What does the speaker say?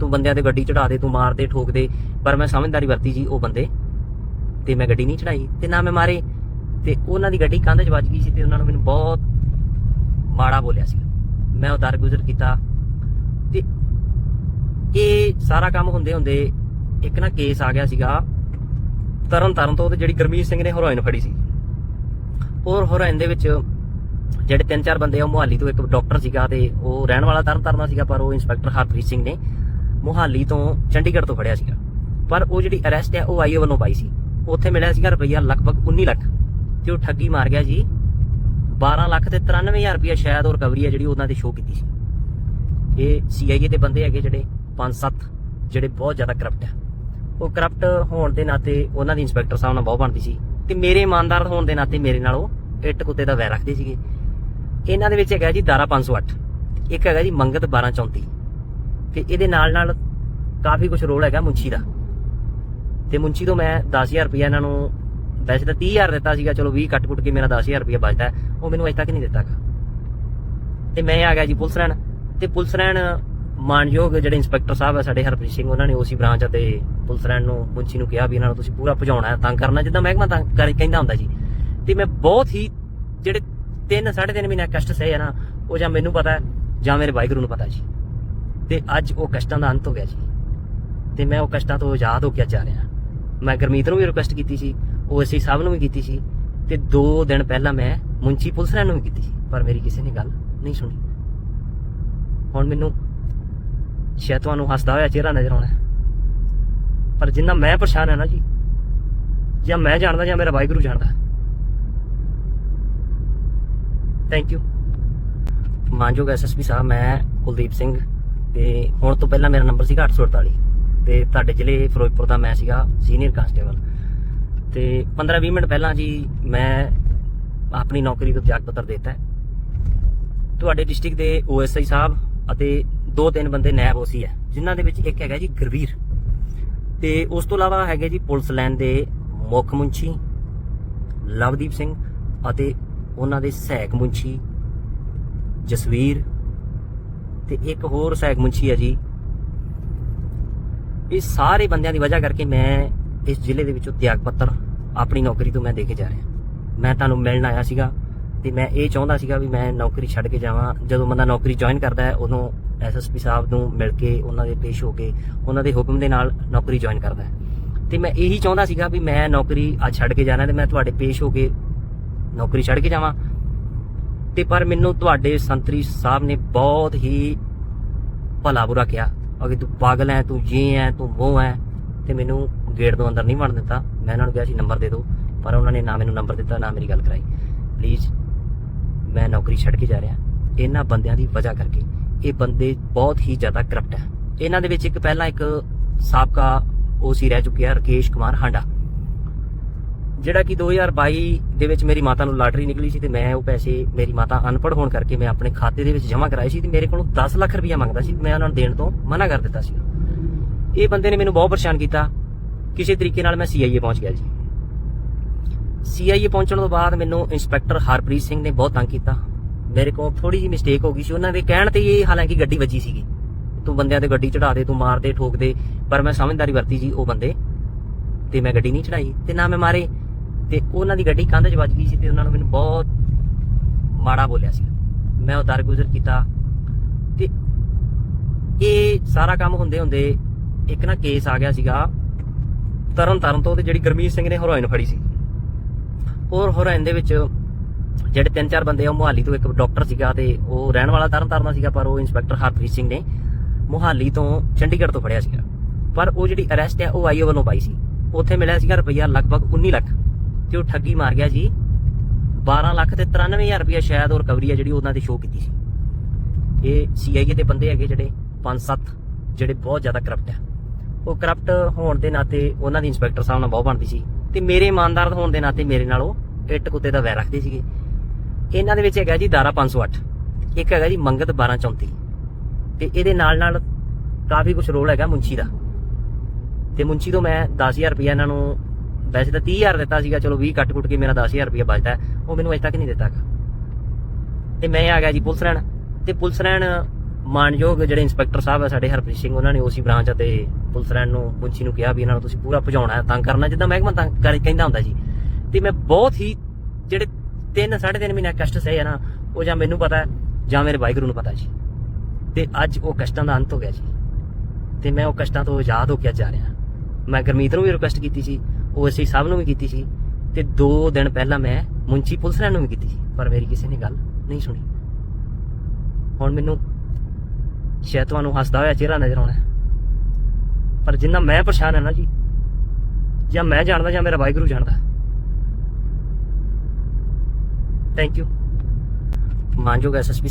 ਤੂੰ ਬੰਦਿਆਂ ਤੇ ਗੱਡੀ ਚੜਾ ਦੇ, ਤੂੰ ਮਾਰ ਦੇ, ਠੋਕ ਦੇ। ਪਰ ਮੈਂ ਸਮਝਦਾਰੀ ਵਰਤੀ ਜੀ ਉਹ ਬੰਦੇ। ਤੇ ਮੈਂ ਗੱਡੀ ਨਹੀਂ ਚੜਾਈ। ਤੇ ਨਾ ਮੈਂ ਮਾਰੇ। ਤੇ ਉਹਨਾਂ ਦੀ ਗੱਡੀ ਕੰਧ 'ਚ ਵੱਜ ਗਈ ਸੀ ਤੇ ਉਹਨਾਂ ਨੂੰ ਮੈਨੂੰ ਬਹੁਤ ਮਾੜਾ ਬੋਲਿਆ ਸੀ। ਮੈਂ ਉਹ ਦਰ ਗੁਜ਼ਰ ਕੀਤਾ। ਤੇ ਇਹ ਸਾਰਾ ਕੰਮ ਹੁੰਦੇ ਹੁੰਦੇ ਇੱਕ ਨਾ ਕੇਸ ਆ ਗਿਆ ਸੀਗਾ। ਤਰਨ ਤਾਰਨ ਤੋਂ ਉਹਦੇ ਜਿਹੜੀ ਗਰਮੀਤ ਸਿੰਘ ਨੇ ਹੈਰੋਇਨ ਫੜੀ ਸੀ। ਔਰ ਹੈਰੋਇਨ ਦੇ ਵਿੱਚ ਜਿਹੜੇ ਤਿੰਨ ਚਾਰ ਬੰਦੇ ਆ ਮੁਹਾਲੀ ਤੋਂ ਇੱਕ ਡਾਕਟਰ ਸੀਗਾ ਤੇ ਉਹ ਰਹਿਣ ਵਾਲਾ ਤਰਨ ਤਾਰਨ ਦਾ ਸੀਗਾ, ਪਰ ਉਹ ਇੰਸਪੈਕਟਰ ਹਰਪ੍ਰੀਤ ਸਿੰਘ ਨੇ। ਮੁਹਾਲੀ ਤੋਂ ਚੰਡੀਗੜ੍ਹ ਤੋਂ ਫੜਿਆ ਸੀਗਾ। ਪਰ ਉਹ ਜਿਹੜੀ ਅਰੈਸਟ ਹੈ ਉਹ ਆਈਓ ਵੱਲੋਂ ਪਾਈ ਸੀ। ਉੱਥੇ ਮਿਲਿਆ ਸੀਗਾ ਰੁਪਈਆ ਲਗਭਗ 19 ਲੱਖ। ਤੇ ਉਹ ਠੱਗੀ ਮਾਰ ਗਿਆ ਜੀ। 12 ਲੱਖ ਤੇ 93000 ਰੁਪਈਆ ਸ਼ਾਇਦ ਉਹ ਰਿਕਵਰੀ ਹੈ ਜਿਹੜੀ ਉਹਨਾਂ ਦੀ ਸ਼ੋਅ ਕੀਤੀ ਸੀ। ਇਹ ਸੀਆਈਏ ਦੇ ਬੰਦੇ ਹੈਗੇ ਜਿਹੜੇ 5-7 ਜਿਹੜੇ ਬਹੁਤ ਜ਼ਿਆਦਾ ਕਰਪਟ ਹੈ ਉਹ ਕਰਪਟ ਹੋਣ ਦੇ ਨਾਤੇ ਉਹਨਾਂ ਦੀ ਇੰਸਪੈਕਟਰ ਸਾਹਿਬ ਨਾਲ ਬਹੁਤ ਬਣਦੀ ਸੀ। ਤੇ ਮੇਰੇ ਇਮਾਨਦਾਰ ਹੋਣ ਦੇ ਨਾਤੇ ਮੇਰੇ ਨਾਲ ਉਹ ਇੱਟ ਕੁੱਤੇ ਦਾ ਵੈਰ ਰੱਖਦੇ ਸੀਗੇ। ਇਹਨਾਂ ਦੇ ਵਿੱਚ ਹੈਗਾ ਜੀ ਦਾਰਾ 508 ਇੱਕ ਹੈਗਾ ਜੀ ਮੰਗਤ 1234 ਤੇ ਇਹਦੇ ਨਾਲ ਨਾਲ ਕਾਫੀ ਕੁਝ ਰੋਲ ਹੈਗਾ ਮੁੰਚੀ ਦਾ। ਤੇ ਮੁੰਚੀ ਤੋਂ ਮੈਂ 10000 ਰੁਪਇਆ ਇਹਨਾਂ ਨੂੰ, ਵੈਸੇ ਤਾਂ 30000 ਦਿੱਤਾ ਸੀਗਾ, ਚਲੋ 20 ਕੱਟ ਕੁੱਟ ਕੇ ਮੇਰਾ 10000 ਰੁਪਇਆ ਬਚਦਾ ਉਹ ਮੈਨੂੰ ਅਜੇ ਤੱਕ ਨਹੀਂ ਦਿੱਤਾਗਾ ਤੇ ਮੈਂ ਆ ਗਿਆ ਜੀ ਪੁਲਿਸ ਰਹਿਣ। ਤੇ ਪੁਲਿਸ ਰਹਿਣ ਮਾਨਯੋਗ ਜਿਹੜੇ ਇੰਸਪੈਕਟਰ ਸਾਹਿਬ ਆ ਸਾਡੇ ਹਰਪ੍ਰੀਤ ਸਿੰਘ, ਉਹਨਾਂ ਨੇ ਓਸੀ ਬ੍ਰਾਂਚ ਅਤੇ ਪੁਲਿਸ ਰਹਿਣ ਨੂੰ ਮੁੰਚੀ ਨੂੰ ਕਿਹਾ ਵੀ ਇਹਨਾਂ ਨੂੰ ਤੁਸੀਂ ਪੂਰਾ ਭਜਾਉਣਾ ਹੈ, ਤੰਗ ਕਰਨਾ, ਜਿੱਦਾਂ ਮਹਿਕਮਾ ਤੰਗ ਕਰ ਕਹਿੰਦਾ ਹੁੰਦਾ ਜੀ ਤੇ ਮੈਂ ਬਹੁਤ ਹੀ ਜਿਹੜੇ 3 3.5 ਮਹੀਨੇ ਕਸ਼ਟ ਸਹੇ ਆ ਨਾ, ਉਹ ਜਾਂ ਮੈਨੂੰ ਪਤਾ ਜਾਂ ਮੇਰੇ ਵਾਹਿਗੁਰੂ ਨੂੰ ਪਤਾ ਜੀ। ਤੇ ਅੱਜ ਉਹ ਕਸ਼ਟਾਂ ਦਾ ਅੰਤ ਹੋ ਗਿਆ ਜੀ। ਤੇ ਮੈਂ ਉਹ ਕਸ਼ਟਾਂ ਤੋਂ ਆਜ਼ਾਦ ਹੋ ਕੇ ਜਾ ਰਿਹਾ। ਮੈਂ ਗਰਮੀਤ ਨੂੰ ਵੀ ਰਿਕੁਐਸਟ ਕੀਤੀ ਸੀ, ਉਹ ਅਸੀਂ ਸਭ ਨੂੰ ਵੀ ਕੀਤੀ ਸੀ ਤੇ 2 ਦਿਨ ਪਹਿਲਾਂ ਮੈਂ ਮੁੰਚੀ ਪੁਲਿਸ ਰਹਿਣ ਨੂੰ ਵੀ ਕੀਤੀ ਸੀ, ਪਰ ਮੇਰੀ ਕਿਸੇ ਨੇ ਗੱਲ ਨਹੀਂ ਸੁਣੀ। ਹੁਣ ਮੈਨੂੰ ਸ਼ਾਇਦ ਤੁਹਾਨੂੰ ਹੱਸਦਾ ਹੋਇਆ ਚਿਹਰਾ ਨਜ਼ਰ ਆਉਣਾ ਪਰ ਜਿੰਨਾ ਮੈਂ ਪਰੇਸ਼ਾਨ ਹੈ ਨਾ ਜੀ, ਜਾਂ ਮੈਂ ਜਾਣਦਾ ਜਾਂ ਮੇਰਾ ਵਾਹਿਗੁਰੂ ਜਾਣਦਾ। ਥੈਂਕ ਯੂ ਮਾਨਯੋਗ ਐਸਐਸਪੀ ਸਾਹਿਬ, ਮੈਂ ਕੁਲਦੀਪ ਸਿੰਘ ਤੇ ਹੁਣ ਤੋਂ ਪਹਿਲਾਂ ਮੇਰਾ ਨੰਬਰ ਸੀਗਾ 848 ਤੇ ਤੁਹਾਡੇ ਜ਼ਿਲ੍ਹੇ ਫਿਰੋਜ਼ਪੁਰ ਦਾ ਮੈਂ ਸੀਗਾ ਸੀਨੀਅਰ ਕਾਂਸਟੇਬਲ। ਤੇ 15-20 ਮਿੰਟ ਪਹਿਲਾਂ ਜੀ ਮੈਂ ਆਪਣੀ ਨੌਕਰੀ ਤੋਂ ਜਾਗ ਪੱਤਰ ਦਿੱਤਾ ਤੁਹਾਡੇ ਡਿਸਟ੍ਰਿਕਟ ਦੇ ਓਐਸਆਈ ਸਾਹਿਬ ਅਤੇ ਦੋ ਤਿੰਨ ਬੰਦੇ ਨੈਬ ਓਸੀ ਹੈ, ਜਿਨ੍ਹਾਂ ਦੇ ਵਿੱਚ ਇੱਕ ਹੈਗਾ ਜੀ ਗੁਰਵੀਰ। ਤੇ ਉਸ ਤੋਂ ਇਲਾਵਾ ਹੈਗੇ ਜੀ ਪੁਲਿਸ ਲਾਈਨ ਦੇ ਮੁੱਖ ਮੁੰਚੀ ਲਵਦੀਪ ਸਿੰਘ ਅਤੇ ਉਹਨਾਂ ਦੇ ਸਹਾਇਕ ਮੁੰਚੀ ਜਸਵੀਰ ਤੇ ਇੱਕ ਹੋਰ ਸਹਾਇਕ ਮੁੰਚੀ ਹੈ ਜੀ। ਇਹ ਸਾਰੇ ਬੰਦਿਆਂ ਦੀ ਵਜ੍ਹਾ ਕਰਕੇ ਮੈਂ ਇਸ ਜ਼ਿਲ੍ਹੇ ਦੇ ਵਿੱਚੋਂ ਤਿਆਗ ਪੱਤਰ ਆਪਣੀ ਨੌਕਰੀ ਤੋਂ ਮੈਂ ਦੇ ਕੇ ਜਾ ਰਿਹਾ। ਮੈਂ ਤੁਹਾਨੂੰ ਮਿਲਣ ਆਇਆ ਸੀਗਾ ਤੇ ਮੈਂ ਇਹ ਚਾਹੁੰਦਾ ਸੀਗਾ ਵੀ ਮੈਂ ਨੌਕਰੀ ਛੱਡ ਕੇ ਜਾਵਾਂ। ਜਦੋਂ ਬੰਦਾ ਨੌਕਰੀ ਜੁਆਇਨ ਕਰਦਾ ਹੈ, ਉਦੋਂ ਐਸਐਸਪੀ ਸਾਹਿਬ ਨੂੰ ਮਿਲ ਕੇ, ਉਹਨਾਂ ਦੇ ਪੇਸ਼ ਹੋ ਕੇ, ਉਹਨਾਂ ਦੇ ਹੁਕਮ ਦੇ ਨਾਲ ਨੌਕਰੀ ਜੁਆਇਨ ਕਰਦਾ ਹੈ। ਤੇ ਮੈਂ ਇਹੀ ਚਾਹੁੰਦਾ ਸੀਗਾ ਵੀ ਮੈਂ ਨੌਕਰੀ ਅੱਜ ਛੱਡ ਕੇ ਜਾਣਾ ਤੇ ਮੈਂ ਤੁਹਾਡੇ ਪੇਸ਼ ਹੋ ਕੇ ਨੌਕਰੀ ਛੱਡ ਕੇ ਜਾਵਾਂ। ਤੇ ਪਰ ਮੈਨੂੰ ਤੁਹਾਡੇ ਸੰਤਰੀ ਸਾਹਿਬ ਨੇ ਬਹੁਤ ਹੀ ਭਲਾ ਬੁਰਾ ਕਿਹਾ। ਅਗੇ ਤੂੰ ਪਾਗਲ ਹੈ ਤੂੰ ਜੇ ਹੈ ਤੂੰ ਮੋਹ ਹੈ ਤੇ ਮੈਨੂੰ ਗੇਟ ਤੋਂ ਅੰਦਰ ਨਹੀਂ ਵੜਨ ਦਿੱਤਾ। ਮੈਂ ਉਹਨਾਂ ਨੂੰ ਕਿਹਾ ਸੀ, ਨੰਬਰ ਦੇ ਦਿਓ। ਪਰ ਉਹਨਾਂ ਨੇ ਨਾ ਮੈਨੂੰ ਨੰਬਰ ਦਿੱਤਾ, ਨਾ ਮੇਰੀ ਗੱਲ ਕਰਾਈ। ਪਲੀਜ਼ ਮੈਂ ਨੌਕਰੀ ਛੱਡ ਕੇ ਜਾ ਰਿਹਾ। ਇਹਨਾਂ ਬੰਦਿਆਂ ਦੀ ਵਜ੍ਹਾ ਕਰਕੇ ਇਹ ਬੰਦੇ ਬਹੁਤ ਹੀ ਜ਼ਿਆਦਾ ਕਰਪਟ ਹੈ ਇਹਨਾਂ ਦੇ ਵਿੱਚ ਇੱਕ ਪਹਿਲਾਂ ਇੱਕ ਸਾਬਕਾ ਓਸੀ ਰਹਿ ਚੁੱਕਿਆ, ਰਕੇਸ਼ ਕੁਮਾਰ ਹਾਂਡਾ। ਜਿਹੜਾ ਕਿ 2022 ਦੇ ਵਿੱਚ ਮੇਰੀ ਮਾਤਾ ਨੂੰ ਲਾਟਰੀ ਨਿਕਲੀ ਸੀ ਤੇ ਮੈਂ ਉਹ ਪੈਸੇ ਮੇਰੀ ਮਾਤਾ ਅਨਪੜ੍ਹ ਹੋਣ ਕਰਕੇ ਮੈਂ ਆਪਣੇ ਖਾਤੇ ਦੇ ਵਿੱਚ ਜਮ੍ਹਾਂ ਕਰਾਏ ਸੀ ਤੇ ਮੇਰੇ ਕੋਲੋਂ 10 ਲੱਖ ਰੁਪਇਆ ਮੰਗਦਾ ਸੀ ਮੈਂ ਉਹਨਾਂ ਨੂੰ ਦੇਣ ਤੋਂ ਮਨਾ ਕਰ ਦਿੱਤਾ ਸੀ। ਇਹ ਬੰਦੇ ਨੇ ਮੈਨੂੰ ਬਹੁਤ ਪਰੇਸ਼ਾਨ ਕੀਤਾ। ਕਿਸੇ ਤਰੀਕੇ ਨਾਲ ਮੈਂ ਸੀਆਈਏ ਪਹੁੰਚ ਗਿਆ ਜੀ। ਸੀਆਈਏ ਪਹੁੰਚਣ ਤੋਂ ਬਾਅਦ ਮੈਨੂੰ ਇੰਸਪੈਕਟਰ ਹਰਪ੍ਰੀਤ ਸਿੰਘ ਨੇ ਬਹੁਤ ਤੰਗ ਕੀਤਾ। ਮੇਰੇ ਕੋਲ ਥੋੜੀ ਜਿਹੀ ਮਿਸਟੇਕ ਹੋ ਗਈ ਸੀ। ਉਹਨਾਂ ਦੇ ਕਹਿਣ ਤੇ ਇਹ ਹਾਲਾਂਕਿ ਗੱਡੀ ਵੱਜੀ ਸੀਗੀ। ਤੂੰ ਬੰਦਿਆਂ ਤੇ ਗੱਡੀ ਚੜਾ ਦੇ, ਤੂੰ ਮਾਰ ਦੇ, ਠੋਕ ਦੇ। ਪਰ ਮੈਂ ਸਮਝਦਾਰੀ ਵਰਤੀ ਜੀ ਉਹ ਬੰਦੇ ਤੇ ਮੈਂ ਗੱਡੀ ਨਹੀਂ ਚੜਾਈ ਤੇ ਨਾ ਮੈਂ ਮਾਰੇ। ਤੇ ਉਹਨਾਂ ਦੀ ਗੱਡੀ ਕੰਧ 'ਚ ਵੱਜ ਗਈ ਸੀ ਤੇ ਉਹਨਾਂ ਨੂੰ ਮੈਨੂੰ ਬਹੁਤ ਮਾੜਾ ਬੋਲਿਆ ਸੀ। ਮੈਂ ਉਹ ਦਰਗੁਜ਼ਰ ਕੀਤਾ ਤੇ ਇਹ ਸਾਰਾ ਕੰਮ ਹੁੰਦੇ ਹੁੰਦੇ ਇੱਕ ਨਾ ਕੇਸ ਆ ਗਿਆ ਸੀਗਾ। ਤਰਨ ਤਾਰਨ ਤੋਂ ਤੇ ਜਿਹੜੀ ਗਰਮੀਤ ਸਿੰਘ ਨੇ ਹੈਰੋਇਨ ਫੜੀ ਸੀ। ਔਰ ਹੈਰੋਇਨ ਦੇ ਵਿੱਚ ਜਿਹੜੇ ਤਿੰਨ ਚਾਰ ਬੰਦੇ ਆ, ਉਹ ਮੁਹਾਲੀ ਤੋਂ ਇੱਕ ਡਾਕਟਰ ਸੀਗਾ ਤੇ ਉਹ ਰਹਿਣ ਵਾਲਾ ਤਰਨ ਤਾਰਨ ਦਾ ਸੀਗਾ, ਪਰ ਉਹ ਇੰਸਪੈਕਟਰ ਹਰਪ੍ਰੀਤ ਸਿੰਘ ਨੇ ਮੁਹਾਲੀ ਤੋਂ ਚੰਡੀਗੜ੍ਹ ਤੋਂ ਫੜਿਆ ਸੀਗਾ। ਪਰ ਉਹ ਜਿਹੜੀ ਅਰੈਸਟ ਹੈ ਉਹ ਆਈਓ ਵੱਲੋਂ ਪਾਈ ਸੀ। ਉੱਥੇ ਮਿਲਿਆ ਸੀਗਾ ਰੁਪਈਆ ਲਗਭਗ 19 ਲੱਖ। ਤੇ ਉਹ ਠੱਗੀ ਮਾਰ ਗਿਆ ਜੀ। 12 ਲੱਖ ਤੇ 93000 ਰੁਪਇਆ ਸ਼ਾਇਦ ਉਹ ਰਿਕਵਰੀ ਹੈ ਜਿਹੜੀ ਉਹਨਾਂ 'ਤੇ ਸ਼ੋਅ ਕੀਤੀ ਸੀ। ਇਹ ਸੀਆਈਏ ਦੇ ਬੰਦੇ ਹੈਗੇ ਜਿਹੜੇ 5-7 ਜਿਹੜੇ ਬਹੁਤ ਜ਼ਿਆਦਾ ਕਰਪਟ ਹੈ ਉਹ ਕਰਪਟ ਹੋਣ ਦੇ ਨਾਤੇ ਉਹਨਾਂ ਦੀ ਇੰਸਪੈਕਟਰ ਸਾਹਿਬ ਨਾਲ ਬਹੁਤ ਬਣਦੀ ਸੀ। ਤੇ ਮੇਰੇ ਇਮਾਨਦਾਰ ਹੋਣ ਦੇ ਨਾਤੇ ਮੇਰੇ ਨਾਲ ਉਹ ਇੱਟ ਕੁੱਤੇ ਦਾ ਵੈਰ ਰੱਖਦੇ ਸੀਗੇ। ਇਹਨਾਂ ਦੇ ਵਿੱਚ ਹੈਗਾ ਜੀ ਦਾਰਾ 508 ਇੱਕ ਹੈਗਾ ਜੀ ਮੰਗਤ 1234 ਤੇ ਇਹਦੇ ਨਾਲ ਨਾਲ ਕਾਫੀ ਕੁਝ ਰੋਲ ਹੈਗਾ ਮੁੰਚੀ ਦਾ। ਤੇ ਮੁੰਚੀ ਤੋਂ ਮੈਂ 10000 ਰੁਪਇਆ ਇਹਨਾਂ ਨੂੰ ਵੈਸੇ ਤਾਂ 30000 ਦਿੱਤਾ ਸੀਗਾ, ਚਲੋ 20 ਕੱਟ ਕੁੱਟ ਕੇ ਮੇਰਾ 10000 ਰੁਪਇਆ ਬਚਦਾ ਉਹ ਮੈਨੂੰ ਅਜੇ ਤੱਕ ਨਹੀਂ ਦਿੱਤਾਗਾ। ਤੇ ਮੈਂ ਆ ਗਿਆ ਜੀ ਪੁਲਿਸ ਰਹਿਣ ਤੇ ਪੁਲਿਸ ਰਹਿਣ ਮਾਨਯੋਗ ਜਿਹੜੇ ਇੰਸਪੈਕਟਰ ਸਾਹਿਬ ਆ ਸਾਡੇ ਹਰਪ੍ਰੀਤ ਸਿੰਘ, ਉਹਨਾਂ ਨੇ ਓਸੀ ਬ੍ਰਾਂਚ ਅਤੇ ਪੁਲਿਸ ਰੈਣ ਨੂੰ ਪੁੰਚੀ ਨੂੰ ਕਿਹਾ ਵੀ ਇਹਨਾਂ ਨੂੰ ਤੁਸੀਂ ਪੂਰਾ ਭਜਾਉਣਾ ਹੈ, ਤੰਗ ਕਰਨਾ ਜਿੱਦਾਂ ਮਹਿਕਮਾ ਤੰਗ ਕਰ ਕਹਿੰਦਾ ਹੁੰਦਾ ਜੀ ਤੇ ਮੈਂ ਬਹੁਤ ਹੀ ਜਿਹੜੇ 3 3.5 ਮਹੀਨੇ ਕਸ਼ਟ ਸਹੇ ਆ ਨਾ, ਉਹ ਜਾਂ ਮੈਨੂੰ ਪਤਾ ਜਾਂ ਮੇਰੇ ਵਾਹਿਗੁਰੂ ਨੂੰ ਪਤਾ ਜੀ। ਤੇ ਅੱਜ ਉਹ ਕਸ਼ਟਾਂ ਦਾ ਅੰਤ ਹੋ ਗਿਆ ਜੀ। ਤੇ ਮੈਂ ਉਹ ਕਸ਼ਟਾਂ ਤੋਂ ਆਜ਼ਾਦ ਹੋ ਕੇ ਅੱਜ ਜਾ ਰਿਹਾ। ਮੈਂ ਗੁਰਮੀਤ ਨੂੰ ਵੀ ਰਿਕੁਐਸਟ ਕੀਤੀ ਸੀ। ਉਹ ਅਸੀਂ ਸਭ ਨੂੰ ਵੀ ਕੀਤੀ ਸੀ ਤੇ 2 ਦਿਨ ਪਹਿਲਾਂ ਮੈਂ ਮੁੰਚੀ ਪੁਲਿਸ ਰੈਣ ਨੂੰ ਵੀ ਕੀਤੀ ਸੀ, ਪਰ ਮੇਰੀ ਕਿਸੇ ਨੇ ਗੱਲ ਨਹੀਂ ਸੁਣੀ। ਹੁਣ ਮੈਨੂੰ ਸ਼ਾਇਦ ਤੁਹਾਨੂੰ ਹੱਸਦਾ ਹੋਇਆ ਚਿਹਰਾ ਨਜ਼ਰ ਆਉਣਾ ਪਰ ਜਿੰਨਾ ਮੈਂ ਪਰੇਸ਼ਾਨ ਹਾਂ ਨਾ ਜੀ, ਜਾਂ ਮੈਂ ਜਾਣਦਾ ਜਾਂ ਮੇਰਾ ਵਾਹਿਗੁਰੂ ਜਾਣਦਾ। ਥੈਂਕ ਯੂ ਮਾਨਯੋਗ ਐਸਐਸਪੀ